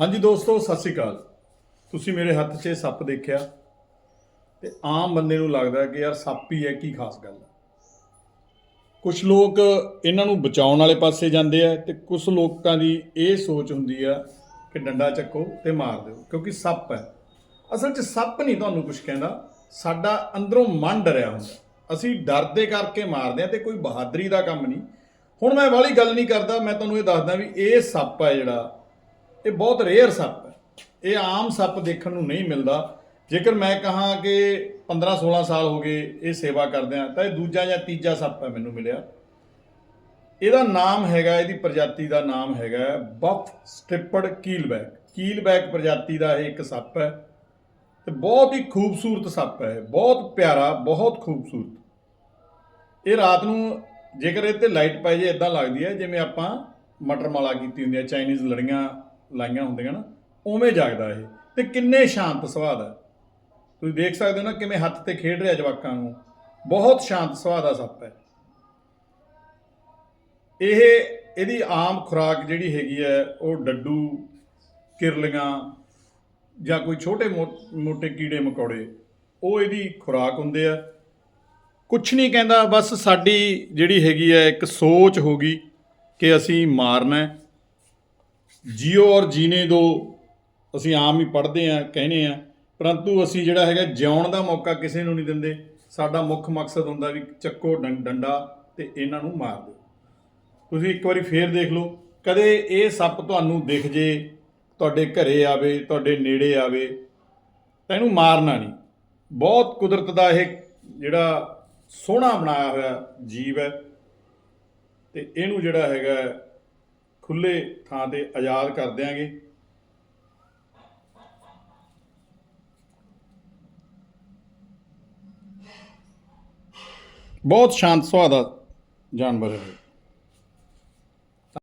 ਹਾਂਜੀ ਦੋਸਤੋ, ਸਤਿ ਸ਼੍ਰੀ ਅਕਾਲ। ਤੁਸੀਂ ਮੇਰੇ ਹੱਥ 'ਚ ਇਹ ਸੱਪ ਦੇਖਿਆ? ਤੇ ਆਮ ਬੰਦੇ ਨੂੰ ਲੱਗਦਾ ਕਿ ਯਾਰ ਸੱਪ ਹੀ ਹੈ, ਕੀ ਖਾਸ ਗੱਲ ਹੈ? ਕੁਝ ਲੋਕ ਇਹਨਾਂ ਨੂੰ ਬਚਾਉਣ ਵਾਲੇ ਪਾਸੇ ਜਾਂਦੇ ਆ ਤੇ ਕੁਝ ਲੋਕਾਂ ਦੀ ਇਹ ਸੋਚ ਹੁੰਦੀ ਆ ਕਿ ਡੰਡਾ ਚੱਕੋ ਤੇ ਮਾਰ ਦਿਓ, ਕਿਉਂਕਿ ਸੱਪ ਹੈ। ਅਸਲ 'ਚ ਸੱਪ ਨਹੀਂ ਤੁਹਾਨੂੰ ਕੁਝ ਕਹਿੰਦਾ, ਸਾਡਾ ਅੰਦਰੋਂ ਮਨ ਡਰਿਆ ਹੁੰਦਾ। ਅਸੀਂ ਡਰਦੇ ਕਰਕੇ ਮਾਰਦੇ ਆ ਤੇ ਕੋਈ ਬਹਾਦਰੀ ਦਾ ਕੰਮ ਨਹੀਂ। ਹੁਣ ਮੈਂ ਵਾਲੀ ਗੱਲ ਨਹੀਂ ਕਰਦਾ, ਮੈਂ ਤੁਹਾਨੂੰ ਇਹ ਦੱਸਦਾ ਵੀ ਇਹ ਸੱਪ ਹੈ ਜਿਹੜਾ ਇਹ ਬਹੁਤ ਰੇਅਰ ਸੱਪ ਹੈ। ਇਹ ਆਮ ਸੱਪ ਦੇਖਣ ਨੂੰ ਨਹੀਂ ਮਿਲਦਾ। ਜੇਕਰ ਮੈਂ ਕਹਾਂ ਕਿ 15 16 ਸਾਲ ਹੋ ਗਏ ਇਹ ਸੇਵਾ ਕਰਦੇ ਆ ਤਾਂ ਇਹ ਦੂਜਾ ਜਾਂ ਤੀਜਾ ਸੱਪ ਹੈ ਮੈਨੂੰ ਮਿਲਿਆ। ਇਹਦਾ ਨਾਮ ਹੈਗਾ ਇਹਦੀ ਪ੍ਰਜਾਤੀ ਦਾ ਨਾਮ ਹੈਗਾ ਬਫ ਸਟ੍ਰਿਪਡ ਕੀਲਬੈਕ। ਕੀਲਬੈਕ ਪ੍ਰਜਾਤੀ ਦਾ ਇਹ ਇੱਕ ਸੱਪ ਹੈ ਤੇ ਬਹੁਤ ਹੀ ਖੂਬਸੂਰਤ ਸੱਪ ਹੈ। ਇਹ, ਬਹੁਤ ਪਿਆਰਾ ਬਹੁਤ ਖੂਬਸੂਰਤ। ਇਹ ਰਾਤ ਨੂੰ ਜੇਕਰ ਇਹ ਤੇ ਲਾਈਟ ਪਾਈ ਜੇ ਇਦਾਂ ਲੱਗਦੀ ਹੈ ਜਿਵੇਂ ਆਪਾਂ ਮਟਰਮਾਲਾ ਕੀਤੀ ਹੁੰਦੀ ਹੈ ਚਾਈਨੀਜ਼ ਲੜੀਆਂ ਲਾਈਆਂ ਹੁੰਦੀਆਂ ਨਾ, ਉਵੇਂ ਜਾਗਦਾ ਇਹ। ਤੇ ਕਿੰਨੇ ਸ਼ਾਂਤ ਸੁਭਾਅ ਦਾ। ਤੁਸੀਂ ਦੇਖ ਸਕਦੇ ਹੋ ਨਾ ਕਿਵੇਂ ਹੱਥ ਤੇ ਖੇਡ ਰਿਹਾ ਜਵਾਕਾਂ ਨੂੰ। ਬਹੁਤ ਸ਼ਾਂਤ ਸੁਭਾਅ ਦਾ ਸੱਪ ਹੈ। ਇਹ, ਇਹਦੀ ਆਮ ਖੁਰਾਕ ਜਿਹੜੀ ਹੈਗੀ ਹੈ, ਉਹ ਡੱਡੂ, ਕਿਰਲੀਆਂ ਜਾਂ ਕੋਈ ਛੋਟੇ ਮੋ- ਮੋਟੇ ਕੀੜੇ ਮਕੌੜੇ, ਉਹ ਇਹਦੀ ਖੁਰਾਕ ਹੁੰਦੇ ਆ। ਕੁਛ ਨਹੀਂ ਕਹਿੰਦਾ, ਬਸ ਸਾਡੀ ਜਿਹੜੀ ਹੈਗੀ ਹੈ, ਇੱਕ ਸੋਚ ਹੋਗੀ ਕਿ ਅਸੀਂ ਮਾਰਨਾ ਹੈ। ਜੀਓ ਔਰ ਜੀਨੇ ਦੋ ਅਸੀਂ ਆਮ ਹੀ ਪੜ੍ਹਦੇ ਆ ਕਹਿੰਦੇ ਆ ਪਰੰਤੂ ਅਸੀਂ ਜਿਹੜਾ ਹੈਗਾ ਜਿਉਣ ਦਾ ਮੌਕਾ ਕਿਸੇ ਨੂੰ ਨਹੀਂ ਦਿੰਦੇ। ਸਾਡਾ ਮੁੱਖ ਮਕਸਦ ਹੁੰਦਾ ਵੀ ਚੱਕੋ ਡੰਡਾ ਤੇ ਇਹਨਾਂ ਨੂੰ ਮਾਰ ਦਿਓ। ਤੁਸੀਂ ਇੱਕ ਵਾਰੀ ਫੇਰ ਦੇਖ ਲਓ, ਕਦੇ ਇਹ ਸੱਪ ਤੁਹਾਨੂੰ ਦਿਖ ਜੇ, ਤੁਹਾਡੇ ਘਰੇ ਆਵੇ, ਤੁਹਾਡੇ ਨੇੜੇ ਆਵੇ, ਤਾਂ ਇਹਨੂੰ ਮਾਰਨਾ ਨਹੀਂ। ਬਹੁਤ ਕੁਦਰਤ ਦਾ ਇਹ ਜਿਹੜਾ ਸੋਹਣਾ ਬਣਾਇਆ ਹੋਇਆ ਜੀਵ ਹੈ, ਤੇ ਇਹਨੂੰ ਜਿਹੜਾ ਹੈਗਾ ਖੁੱਲੇ ਥਾਂ ਤੇ ਆਜ਼ਾਦ ਕਰ ਦਿਆਂਗੇ। ਬਹੁਤ ਸ਼ਾਂਤ ਸੁਭਾਅ ਦਾ ਜਾਨਵਰ ਹੈ।